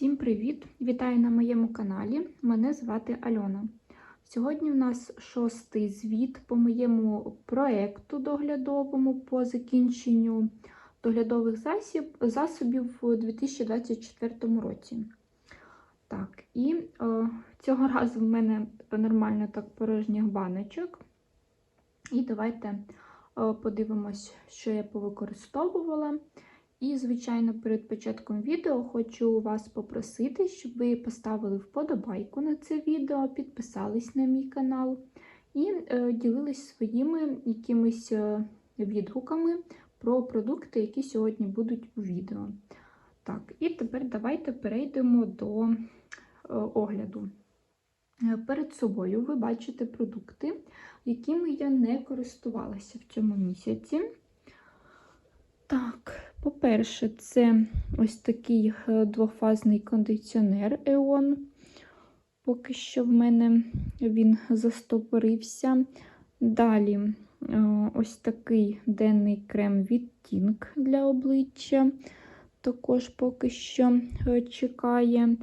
Всім привіт! Вітаю на моєму каналі. Мене звати Альона. Сьогодні у нас шостий звіт по моєму проекту доглядовому по закінченню доглядових засіб, засобів у 2024 році. Так, і е, цього разу в мене нормально так порожніх баночок. І давайте е, подивимось, що я повикористовувала. І, звичайно, перед початком відео хочу вас попросити, щоб ви поставили вподобайку на це відео, підписались на мій канал і е, ділились своїми якимись е, відгуками про продукти, які сьогодні будуть у відео. Так, і тепер давайте перейдемо до е, огляду. Перед собою ви бачите продукти, якими я не користувалася в цьому місяці. Так, по-перше, це ось такий е, двохфазний кондиціонер Еон. Поки що в мене він застопорився. Далі е, ось такий денний крем від Tink для обличчя. Також поки що е, чекає.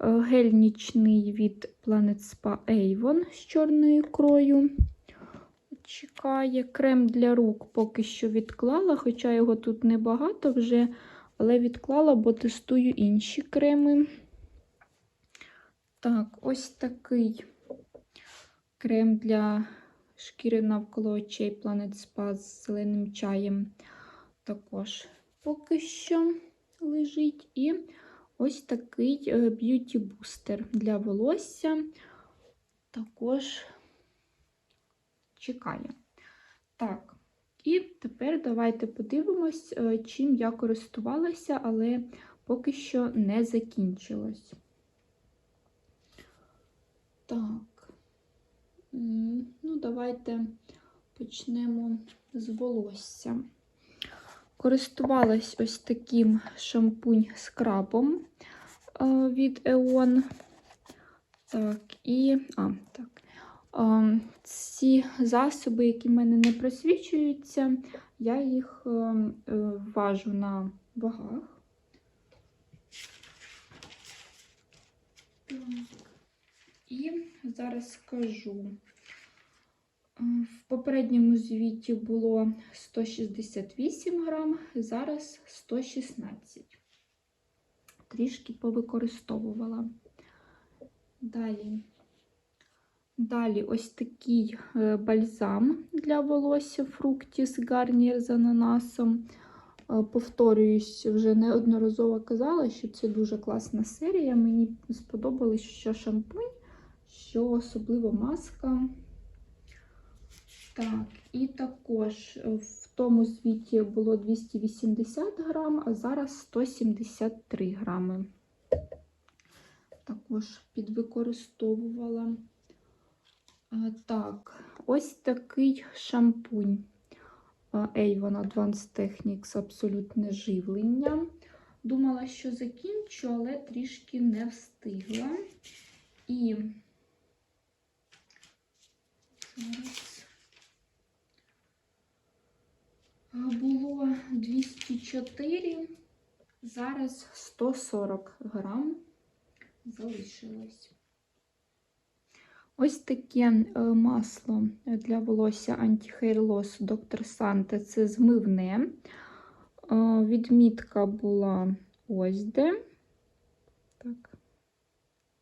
Гель нічний від Planet Spa Avon з чорною ікрою чекає. Крем для рук поки що відклала, хоча його тут небагато вже, але відклала, бо тестую інші креми. Так, ось такий крем для шкіри навколо очей Planet Spa з зеленим чаєм. Також поки що лежить. І ось такий б'юті бустер для волосся. Також чекає. Так, і тепер давайте подивимось, е, чим я користувалася, але поки що не закінчилось. Так, ну, давайте почнемо з волосся. Користувалась ось таким шампунь скрабом е, від Eon. Так, і. А, так. Ці засоби, які в мене не просвічуються, я їх е, е, важу на вагах. І зараз скажу. Е, в попередньому звіті було 168 грам, зараз 116. Трішки повикористовувала. Далі. Далі ось такий е, бальзам для волосся Fructis Garnier з ананасом. Е, повторююсь, вже неодноразово казала, що це дуже класна серія. Мені сподобалось, що шампунь, що особливо маска. Так, і також е, в тому звіті було 280 грам, а зараз 173 грами. Також підвикористовувала. Так, ось такий шампунь Avon Advanced Techniques абсолютне живлення. Думала, що закінчу, але трішки не встигла. І зараз було 204, зараз 140 грам залишилось. Ось таке е, масло для волосся Anti-Hair Loss Dr. Sante це змивне. Е, відмітка була ось де. Так,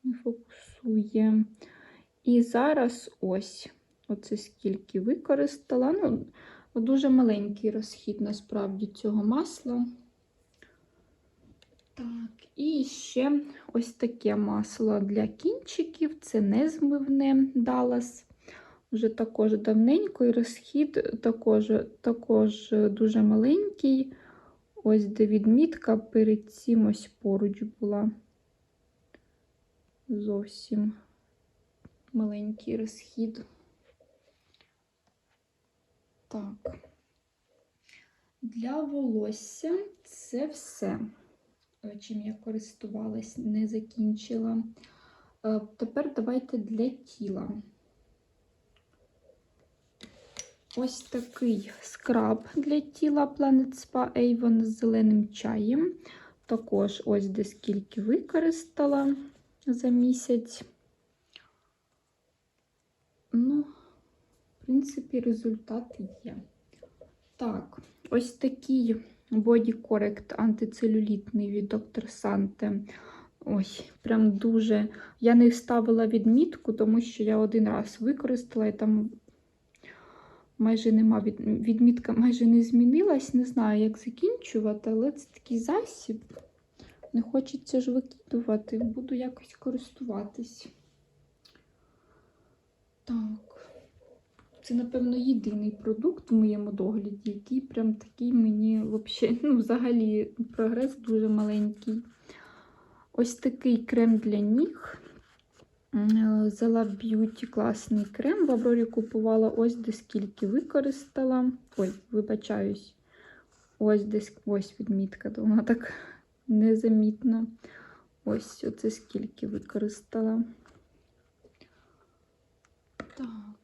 не фокусує. І зараз ось, оце скільки використала. Ну, Дуже маленький розхід насправді цього масла. Так, і ще ось таке масло для кінчиків, це незмивне Dallas. Вже також давненько, і розхід також також дуже маленький. Ось де відмітка перед цим ось поруч була. Зовсім маленький розхід. Так, для волосся це все. Е, чим я користувалась, не закінчила. Е, тепер давайте для тіла. Ось такий скраб для тіла Planet Spa Avon з зеленим чаєм. Також ось де скільки використала за місяць. Ну, в принципі, результат є. Так, ось такий Body Correct антицелюлітний від Dr. Sante. Ой, прям дуже. Я не ставила відмітку, тому що я один раз використала і там майже нема від... відмітка майже не змінилась. Не знаю, як закінчувати, але це такий засіб. Не хочеться ж викидувати, буду якось користуватись. Так. Це, напевно, єдиний продукт в моєму догляді, який прям такий мені вообще, ну, взагалі прогрес дуже маленький. Ось такий крем для ніг. Взяла Beauty класний крем. В Аврорі купувала ось де скільки використала. Ой, вибачаюсь. Ось десь ось відмітка, то вона так незамітно. Ось оце скільки використала. Так.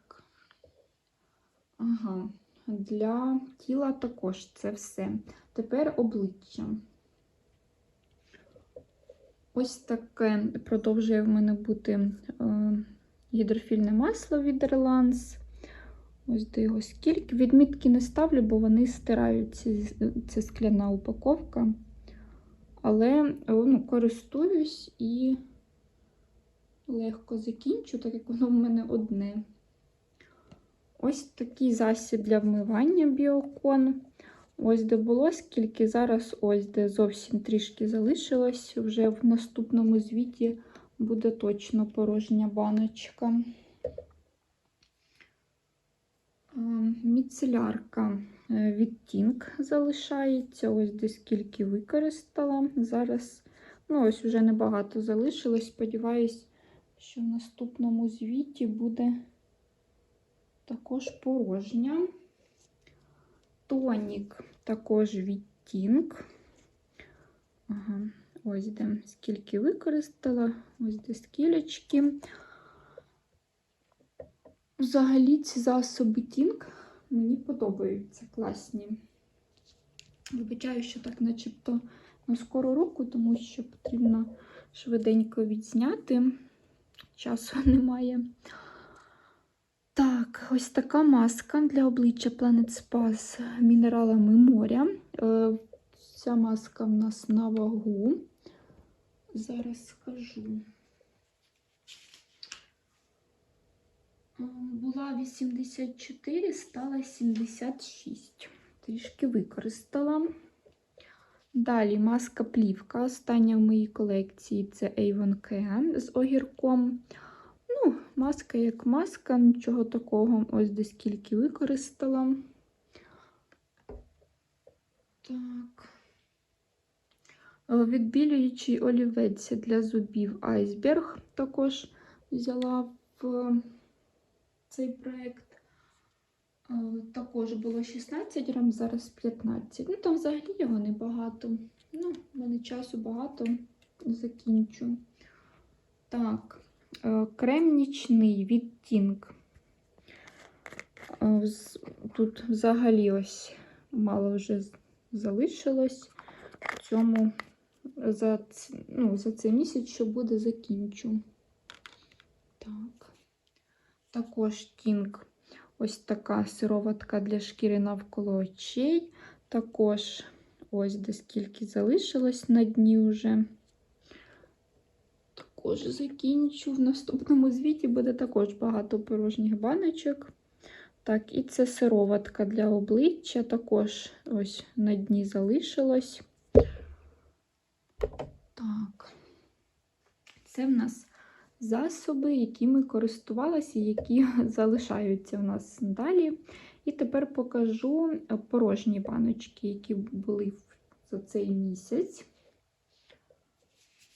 Ага, для тіла також це все. Тепер обличчя. Ось таке продовжує в мене бути е, гідрофільне масло від Erlans. Ось до його скільки. Відмітки не ставлю, бо вони стираються. Це скляна упаковка. Але е, ну, користуюсь і легко закінчу, так як воно в мене одне. Ось такий засіб для вмивання біокон. Ось де було скільки, зараз ось де зовсім трішки залишилось. Вже в наступному звіті буде точно порожня баночка. Міцелярка від Тінк залишається. Ось де скільки використала. Зараз, ну, ось вже небагато залишилось. Сподіваюсь, що в наступному звіті буде також порожня. Тонік також відтінк. Ага, ось де скільки використала, ось де скілечки. Взагалі ці засоби тінк мені подобаються класні. Вибачаю, що так начебто на скору руку, тому що потрібно швиденько відзняти. Часу немає. Так, ось така маска для обличчя Planet Spa з мінералами моря. Е, Ця маска в нас на вагу. Зараз скажу. Е, Була 84, стала 76. Трішки використала. Далі маска плівка. Остання в моїй колекції це Avon Care з огірком. Маска як маска, нічого такого. Ось де скільки використала. Так. Відбілюючий олівець для зубів айсберг також взяла в цей проєкт. Е, Також було 16 грам, зараз 15. Ну, там взагалі його небагато. Ну, в мене часу багато закінчу. Так. Е, Крем нічний відтінк. Е, Тут взагалі ось мало вже залишилось. В цьому за, ну, за цей місяць, що буде, закінчу. Так. Також тінк. Ось така сироватка для шкіри навколо очей. Також ось де скільки залишилось на дні вже. Також закінчу. В наступному звіті буде також багато порожніх баночок. Так, і це сироватка для обличчя. Також ось на дні залишилось. Так. Це в нас засоби, якими користувалася, які залишаються в нас далі. І тепер покажу порожні баночки, які були за цей місяць.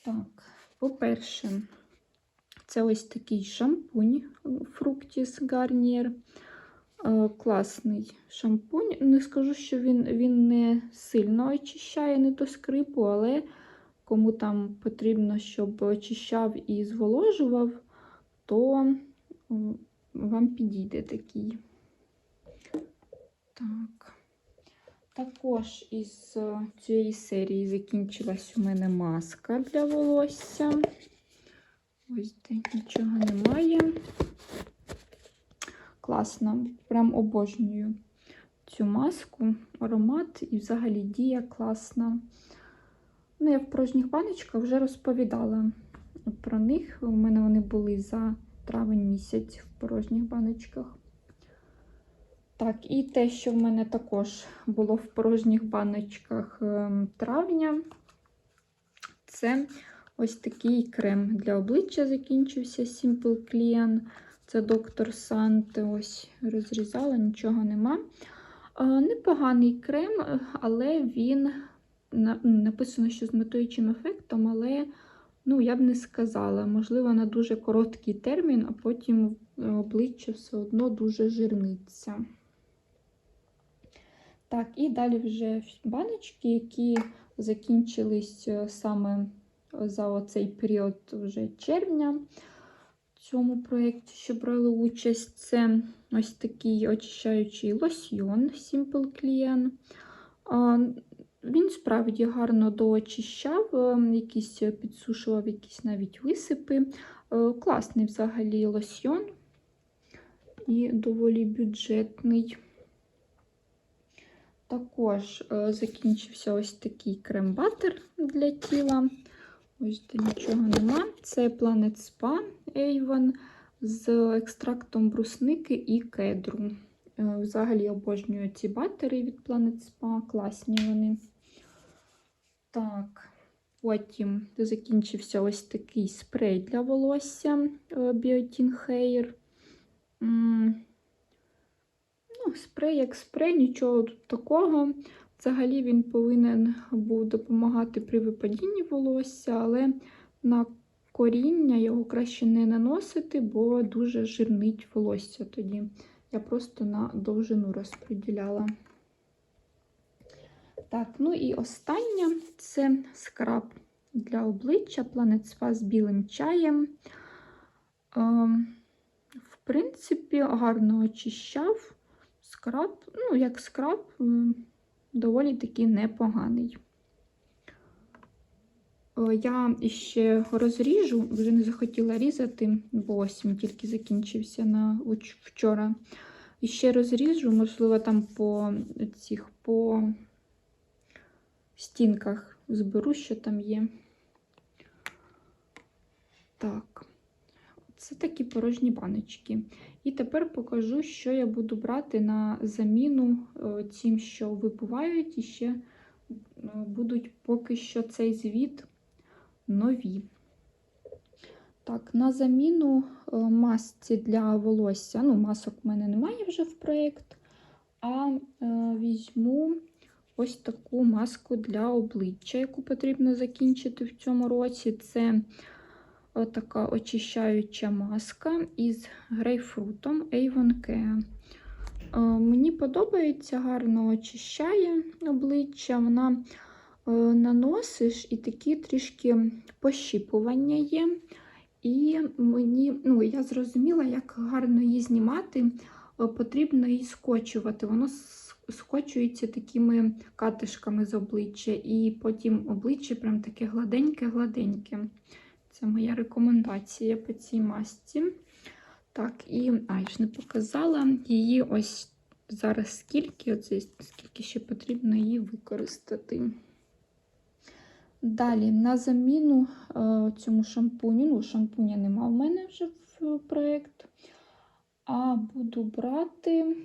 Так, по-перше, це ось такий шампунь Fructis Garnier. Е, Класний шампунь. Не скажу, що він, він не сильно очищає, не до скрипу, але кому там потрібно, щоб очищав і зволожував, то вам підійде такий. Так. Також із е, цієї серії закінчилась у мене маска для волосся. Ось де нічого немає. Класно, прям обожнюю цю маску, аромат і взагалі дія класна. Ну, я в порожніх баночках вже розповідала про них. У мене вони були за травень місяць в порожніх баночках. Так, і те, що в мене також було в порожніх баночках ем, травня, це ось такий крем для обличчя закінчився Simple Clean. Це доктор Санте. Ось розрізала, нічого нема. Е, Непоганий крем, але він на- написано, що з метуючим ефектом, але ну, я б не сказала. Можливо, на дуже короткий термін, а потім е, обличчя все одно дуже жирниться. Так, і далі вже баночки, які закінчились е, саме за оцей період вже червня. В цьому проєкті, що брали участь, це ось такий очищаючий лосьйон Simple Clean. Він справді гарно доочищав, е, якісь підсушував якісь навіть висипи. Е, Класний взагалі лосьйон і доволі бюджетний. Також е, закінчився ось такий крем-батер для тіла. Ось де нічого нема. Це Planet Spa Avon з екстрактом брусники і кедру. Е, Взагалі обожнюю ці батери від Planet Spa, класні вони. Так, потім закінчився ось такий спрей для волосся е, Biotin Hair. Спрей як спрей, нічого тут такого. Взагалі він повинен був допомагати при випадінні волосся, але на коріння його краще не наносити, бо дуже жирнить волосся тоді. Я просто на довжину розподіляла. Так, ну і останнє це скраб для обличчя Spa з білим чаєм. Ем, В принципі, гарно очищав. Скраб, ну, як скраб, доволі таки непоганий. Е, Я ще розріжу, вже не захотіла різати, бо ось тільки закінчився на вчора. І ще розріжу, можливо, там по цих по стінках зберу, що там є. Так, це такі порожні баночки. І тепер покажу, що я буду брати на заміну е, цим, що вибувають, і ще е, будуть поки що цей звіт нові. Так, на заміну е, масці для волосся. Ну, масок в мене немає вже в проєкт, а візьму ось таку маску для обличчя, яку потрібно закінчити в цьому році. Це е, така очищаюча маска із грейпфрутом Avon Care. Мені подобається, гарно очищає обличчя. Вона е, наносиш і такі трішки пощіпування є. І мені, ну, я зрозуміла, як гарно її знімати. Е, Потрібно її скочувати. Воно скочується такими катишками з обличчя, і потім обличчя прям таке гладеньке-гладеньке. Це моя рекомендація по цій масці. Так, і а, я ж не показала її ось зараз скільки, оце, скільки ще потрібно її використати. Далі, на заміну е, цьому шампуню, ну, шампуня нема в мене вже в проєкт, а буду брати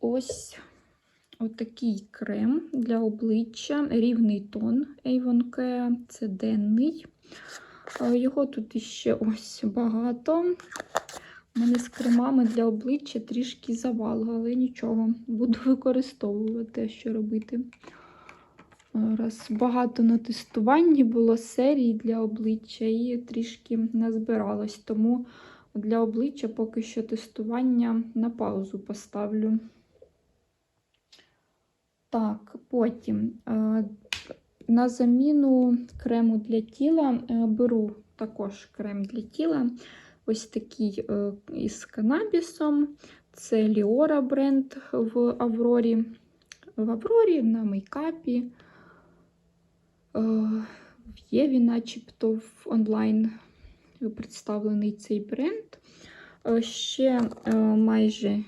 ось отакий крем для обличчя, рівний тон Avon Care, це денний. Його тут іще ось багато. У мене з кремами для обличчя трішки завал, але нічого, буду використовувати, що робити. Раз багато на тестуванні було серій для обличчя і трішки назбиралось. Тому для обличчя поки що тестування на паузу поставлю. Так, потім е, на заміну крему для тіла е, беру також крем для тіла. Ось такий е, із канабісом. Це Ліора бренд в Аврорі. В Аврорі на мейкапі. Е, В Єві, начебто, в онлайн представлений цей бренд. Е, Ще е, майже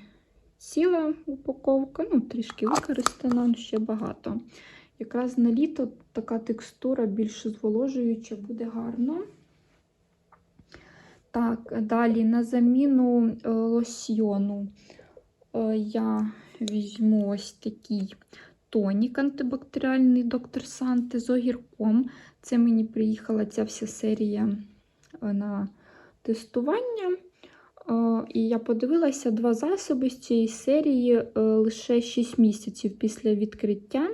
ціла упаковка, ну, трішки використана, ще багато. Якраз на літо така текстура більш зволожуюча, буде гарно. Так, далі на заміну е, лосьйону е, я візьму ось такий тонік антибактеріальний доктор Санте з огірком. Це мені приїхала ця вся серія е, на тестування. Е, І я подивилася два засоби з цієї серії е, лише 6 місяців після відкриття,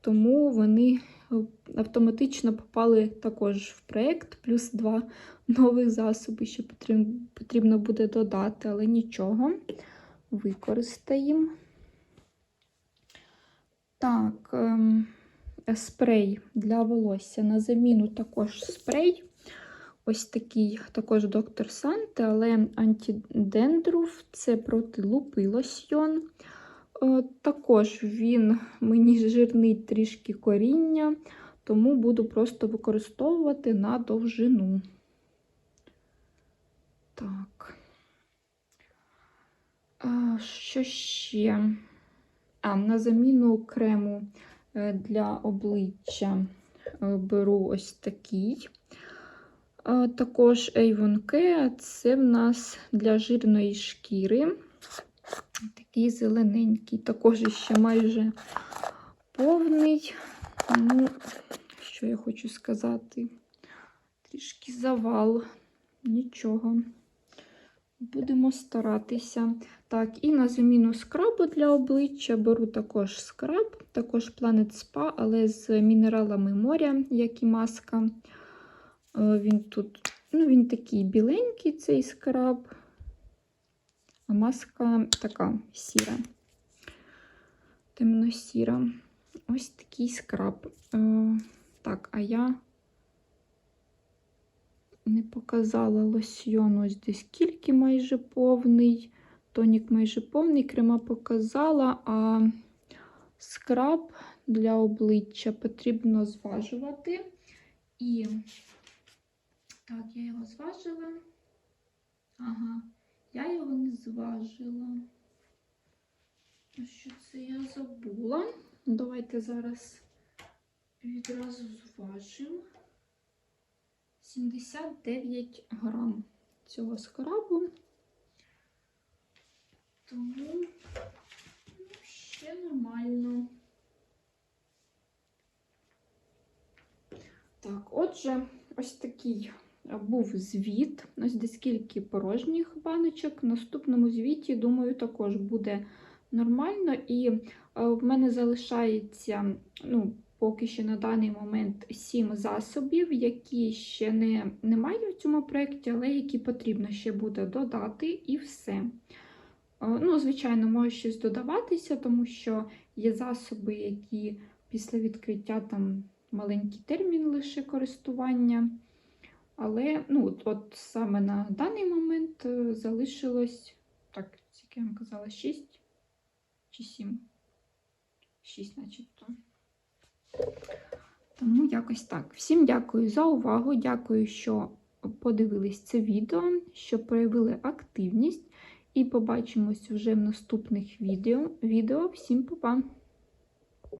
тому вони е, автоматично попали також в проєкт, плюс два нових засоби, що потрібно, буде додати, але нічого, використаємо. Так, ем, спрей для волосся. На заміну також спрей. Ось такий також доктор Санте, але антидендруф це проти лупи лосьйон. Е, Також він мені жирний трішки коріння, тому буду просто використовувати на довжину. Так. А, що ще? А, на заміну крему е, для обличчя е, беру ось такий. Також Avon Care, це в нас для жирної шкіри. Такий зелененький, також ще майже повний. Ну, що я хочу сказати? Трішки завал, нічого. Будемо старатися. Так, і на заміну скрабу для обличчя беру також скраб, також Planet Spa, але з мінералами моря, як і маска. Е, Він тут, ну, він такий біленький, цей скраб, а маска така сіра, темно-сіра. Ось такий скраб. Е, Так, а я не показала лосьйон, ось десь скільки майже повний. Тонік майже повний, крема показала, а скраб для обличчя потрібно зважувати. І так, я його зважила. Ага, я його не зважила. Що це я забула? Давайте зараз відразу зважимо. 79 грам цього скрабу. Тому ну, ще нормально. Так, отже, ось такий був звіт. Ось де скільки порожніх баночок. В наступному звіті, думаю, також буде нормально. І е, в мене залишається, ну, поки що на даний момент 7 засобів, які ще не, немає в цьому проєкті, але які потрібно ще буде додати, і все. Е, Ну, звичайно, може щось додаватися, тому що є засоби, які після відкриття там маленький термін лише користування. Але ну, от, от саме на даний момент е, залишилось, так, скільки я вам казала, 6 чи 7? 6, начебто. Тому якось так. Всім дякую за увагу. Дякую, що подивились це відео, що проявили активність. І побачимось вже в наступних відео. відео. Всім па-па!